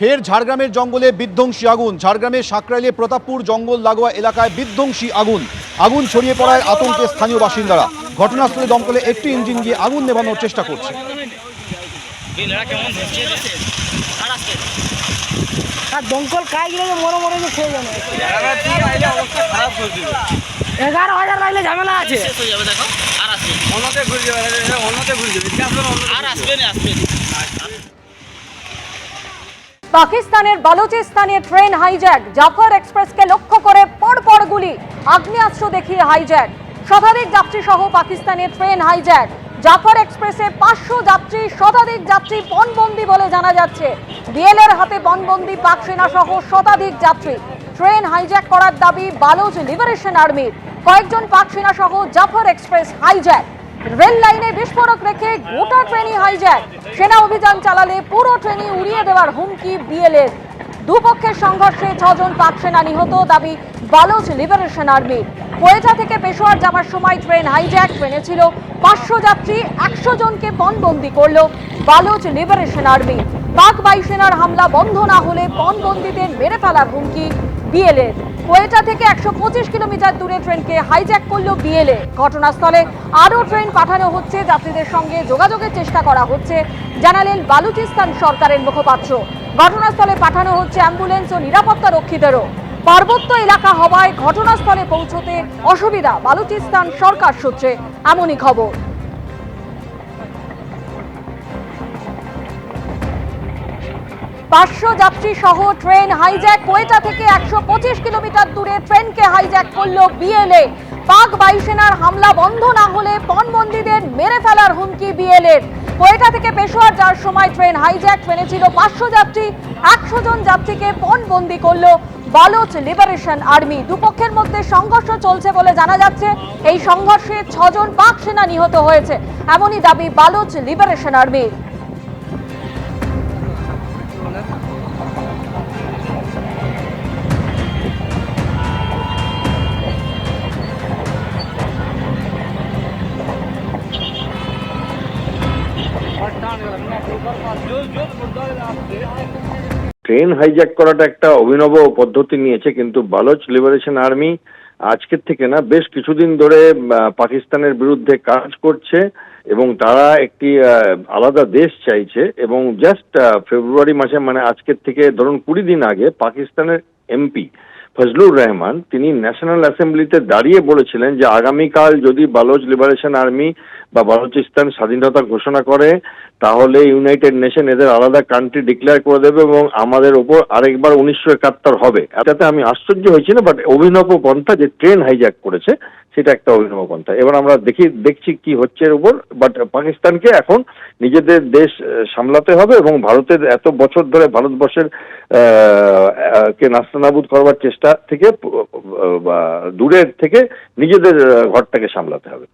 ফের ঝাড়গ্রামের জঙ্গলে বিধ্বংসী আগুন। ঝাড়গ্রামের সাকরাইলে প্রতাপপুর জঙ্গল লাগোয়া এলাকায় বিধ্বংসী আগুন। আগুন ছড়িয়ে পড়ায় আতঙ্কে স্থানীয় বাসিন্দারা। ঘটনাস্থলে দমকলে একটি ইঞ্জিন গিয়ে আগুন নেভানোর চেষ্টা করছে। দমকল কাজ গেলে খেয়ে যাবে। এগারো হাজার লাগলে ঝামেলা আছে। শেষ হয়ে যাবে দেখো আর আসবে অন্যতে ঘুরে যাবে অন্যতে ঘুরে যাবে আর আসবে না আসবে না। পাকিস্তানের বালুচিস্তানে ট্রেন হাইজ্যাক। জাফর এক্সপ্রেসকে লক্ষ্য করে পরপর গুলি। আগ্নেয়াস্ত্র দেখিয়ে হাইজ্যাক। শতাধিক যাত্রী সহ পাকিস্তানের ট্রেন হাইজ্যাক। জাফর এক্সপ্রেসে পাঁচশো যাত্রী, শতাধিক যাত্রী পণবন্দি বলে জানা যাচ্ছে। বিএলএর হাতে পণবন্দি পাক সেনা সহ শতাধিক যাত্রী। ট্রেন হাইজ্যাক করার দাবি বালুচ লিবারেশন আর্মির। কয়েকজন পাক সেনা সহ জাফর এক্সপ্রেস হাইজ্যাক। রেল লাইনে বিস্ফোরক রেখে গোটা ট্রেনই হাইজ্যাক সেনা অভিযান চালালে পুরো ট্রেনই উড়িয়ে দেওয়ার হুমকি বিএলএর দুপক্ষের সংঘর্ষে ছজন পাক সেনা নিহত, দাবি বালোচ লিবারেশন আর্মি। কোয়েটা থেকে পেশোয়ার যাওয়ার সময় ট্রেন হাইজ্যাক ট্রেনে ছিল। পাঁচশো যাত্রী, একশো জনকে পণবন্দি করল বালোচ লিবারেশন আর্মি। পাক বায়ুসেনার হামলা বন্ধ না হলে পণবন্দীদের মেরে ফেলার হুমকি বিএলএ। কোয়েটা থেকে একশো পঁচিশ কিলোমিটার দূরে ট্রেনকে হাইজ্যাক করল বিএলএ। ঘটনাস্থলে আরও ট্রেন পাঠানো হচ্ছে, যাত্রীদের সঙ্গে যোগাযোগের চেষ্টা করা হচ্ছে, জানালেন বালুচিস্তান সরকারের মুখপাত্র। ঘটনাস্থলে পাঠানো হচ্ছে অ্যাম্বুলেন্স ও নিরাপত্তা রক্ষীদেরও। পার্বত্য এলাকা হওয়ায় ঘটনাস্থলে পৌঁছতে অসুবিধা, বালুচিস্তান সরকার সূত্রে। এমনই খবর। পাঁচশো যাত্রী সহ ট্রেন হাইজ্যাক কোয়েটা থেকে একশো পঁচিশ কিলোমিটার দূরে ট্রেনকে হাইজ্যাক করল বিএলএ পাক বায়ুসেনার হামলা বন্ধ না হলে পণবন্দীদের মেরে ফেলার হুমকি বিএলএর কোয়েটা থেকে পেশোয়ার যাওয়ার সময় ট্রেন হাইজ্যাক ট্রেনে ছিল পাঁচশো যাত্রী। একশো জন যাত্রীকে পণবন্দি করল বালোচ লিবারেশন আর্মি। দুপক্ষের মধ্যে সংঘর্ষ চলছে বলে জানা যাচ্ছে। এই সংঘর্ষে ছজন পাক সেনা নিহত হয়েছে। এমনই দাবি বালোচ লিবারেশন আর্মির ট্রেন হাইজ্যাক করাটা একটা অভিনব পদ্ধতি নিয়েছে, কিন্তু বালোচ লিবারেশন আর্মি আজকের থেকে না, বেশ কিছুদিন ধরে পাকিস্তানের বিরুদ্ধে কাজ করছে এবং তারা একটি আলাদা দেশ চাইছে এবং জাস্ট ফেব্রুয়ারি মাসে মানে আজকের থেকে, ধরুন কুড়ি দিন আগে, পাকিস্তানের এমপি ফজলুর রহমান, তিনি ন্যাশনাল অ্যাসেম্বলিতে দাঁড়িয়ে বলেছিলেন যে আগামীকাল যদি বালোচ লিবারেশন আর্মি বা বালুচিস্তান স্বাধীনতা ঘোষণা করে, তাহলে ইউনাইটেড নেশন এদের আলাদা কান্ট্রি ডিক্লেয়ার করে দেবে এবং আমাদের ওপর আরেকবার উনিশশো একাত্তর হবে। এটাতে আমি আশ্চর্য হয়েছি না বাট অভিনব পন্থা যে ট্রেন হাইজ্যাক করেছে সেটা একটা অভিনব পন্থা। এবার আমরা দেখি, দেখছি কি হচ্ছে এর উপর বাট পাকিস্তানকে এখন নিজেদের দেশ সামলাতে হবে এবং ভারতের এত বছর ধরে ভারতবর্ষের কে নাস্তানাবুদ করবার চেষ্টা থেকে দূরের থেকে নিজেদের ঘরটাকে সামলাতে হবে।